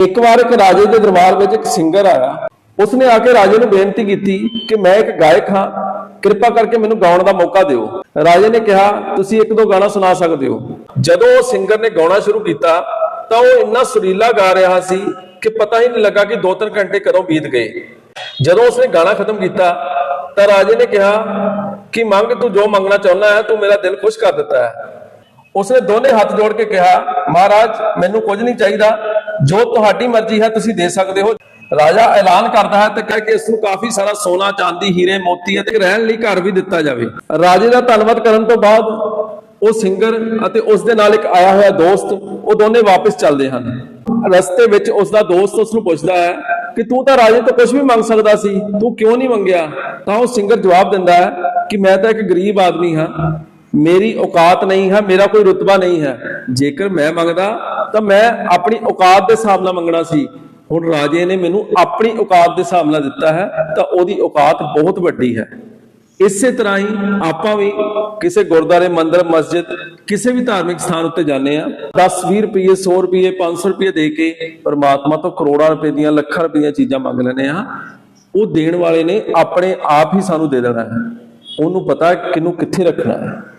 ਇੱਕ ਵਾਰ ਇੱਕ ਰਾਜੇ ਦੇ ਦਰਬਾਰ ਵਿੱਚ ਇੱਕ ਸਿੰਗਰ ਆਇਆ। ਉਸਨੇ ਆ ਕੇ ਰਾਜੇ ਨੂੰ ਬੇਨਤੀ ਕੀਤੀ ਕਿ ਮੈਂ ਇੱਕ ਗਾਇਕ ਹਾਂ, ਕਿਰਪਾ ਕਰਕੇ ਮੈਨੂੰ ਗਾਉਣ ਦਾ ਮੌਕਾ ਦਿਓ। ਰਾਜੇ ਨੇ ਕਿਹਾ, ਤੁਸੀਂ ਇੱਕ ਦੋ ਗਾਣਾ ਸੁਣਾ ਸਕਦੇ ਹੋ। ਜਦੋਂ ਉਹ ਸਿੰਗਰ ਨੇ ਗਾਉਣਾ ਸ਼ੁਰੂ ਕੀਤਾ, ਤਾਂ ਉਹ ਇੰਨਾ ਸੁਰੀਲਾ ਗਾ ਰਿਹਾ ਸੀ ਕਿ ਪਤਾ ਹੀ ਨਹੀਂ ਲੱਗਾ ਕਿ 2-3 ਘੰਟੇ ਕਦੋਂ ਬੀਤ ਗਏ। ਜਦੋਂ ਉਸਨੇ ਗਾਣਾ ਖਤਮ ਕੀਤਾ, ਤਾਂ ਰਾਜੇ ਨੇ ਕਿਹਾ, ਕਿ ਮੰਗ ਤੂੰ ਜੋ ਮੰਗਣਾ ਚਾਹੁੰਦਾ ਹੈ, ਤੂੰ ਮੇਰਾ ਦਿਲ ਖੁਸ਼ ਕਰ ਦਿੱਤਾ ਹੈ। ਉਸਨੇ ਦੋਨੇ ਹੱਥ ਜੋੜ ਕੇ ਕਿਹਾ, ਮਹਾਰਾਜ, ਮੈਨੂੰ ਕੁਝ ਨਹੀਂ ਚਾਹੀਦਾ ਜੋ ਤੁਹਾਡੀ ਮਰਜ਼ੀ ਹੈ ਤੁਸੀਂ ਦੇ ਸਕਦੇ ਹੋ। ਰਾਜਾ ਐਲਾਨ ਕਰਦਾ ਹੈ ਤੇ ਕਹੇ ਕਿ ਇਸ ਨੂੰ ਕਾਫੀ ਸਾਰਾ ਸੋਨਾ, ਚਾਂਦੀ, ਹੀਰੇ, ਮੋਤੀ ਅਤੇ ਰਹਿਣ ਲਈ ਘਰ ਵੀ ਦਿੱਤਾ ਜਾਵੇ। ਰਾਜੇ ਦਾ ਧੰਨਵਾਦ ਕਰਨ ਤੋਂ ਬਾਅਦ ਉਹ ਸਿੰਗਰ ਅਤੇ ਉਸ ਦੇ ਨਾਲ ਇੱਕ ਆਇਆ ਹੋਇਆ ਦੋਸਤ, ਉਹ ਦੋਨੇ ਵਾਪਸ ਚੱਲਦੇ ਹਨ। ਰਸਤੇ ਵਿੱਚ ਉਸ ਦਾ ਦੋਸਤ ਉਸ ਨੂੰ ਪੁੱਛਦਾ ਹੈ ਕਿ ਤੂੰ ਤਾਂ ਰਾਜੇ ਤੋਂ ਕੁਝ ਵੀ ਮੰਗ ਸਕਦਾ ਸੀ, ਤੂੰ ਕਿਉਂ ਨਹੀਂ ਮੰਗਿਆ? ਤਾਂ ਉਹ ਸਿੰਗਰ ਜਵਾਬ ਦਿੰਦਾ ਹੈ ਕਿ ਮੈਂ ਤਾਂ ਇੱਕ ਗਰੀਬ ਆਦਮੀ ਹਾਂ। ਮੇਰੀ ਔਕਾਤ ਨਹੀਂ ਹੈ, ਮੇਰਾ ਕੋਈ ਰੁਤਬਾ ਨਹੀਂ ਹੈ। ਜੇਕਰ ਮੈਂ ਮੰਗਦਾ, ਤਾਂ ਮੈਂ ਆਪਣੀ ਔਕਾਤ ਦੇ ਹਿਸਾਬ ਨਾਲ ਮੰਗਣਾ ਸੀ। ਹੁਣ ਰਾਜੇ ਨੇ ਮੈਨੂੰ ਆਪਣੀ ਔਕਾਤ ਦੇ ਹਿਸਾਬ ਨਾਲ ਦਿੱਤਾ ਹੈ, ਤਾਂ ਉਹਦੀ ਔਕਾਤ ਬਹੁਤ ਵੱਡੀ ਹੈ। ਇਸੇ ਤਰ੍ਹਾਂ ਹੀ ਆਪਾਂ ਵੀ ਕਿਸੇ ਗੁਰਦਾਰੇ ਮੰਦਰ, ਮਸਜਿਦ, ਕਿਸੇ ਵੀ ਧਾਰਮਿਕ ਸਥਾਨ ਉੱਤੇ ਜਾਂਦੇ ਆ 10 20 ਰੁਪਏ 100 ਰੁਪਏ 500 ਰੁਪਏ ਦੇ ਕੇ ਪਰਮਾਤਮਾ ਤੋਂ ਕਰੋੜਾਂ ਰੁਪਏ ਦੀਆਂ, ਲੱਖਾਂ ਰੁਪਏ ਦੀਆਂ ਚੀਜ਼ਾਂ ਮੰਗ ਲੈਂਦੇ ਆ ਉਹ ਦੇਣ ਵਾਲੇ ਨੇ ਆਪਣੇ ਆਪ ਹੀ ਸਾਨੂੰ ਦੇ ਦੇਣਾ ਹੈ। ਉਹਨੂੰ ਪਤਾ ਹੈ ਕਿਹਨੂੰ ਕਿੱਥੇ ਰੱਖਣਾ ਹੈ।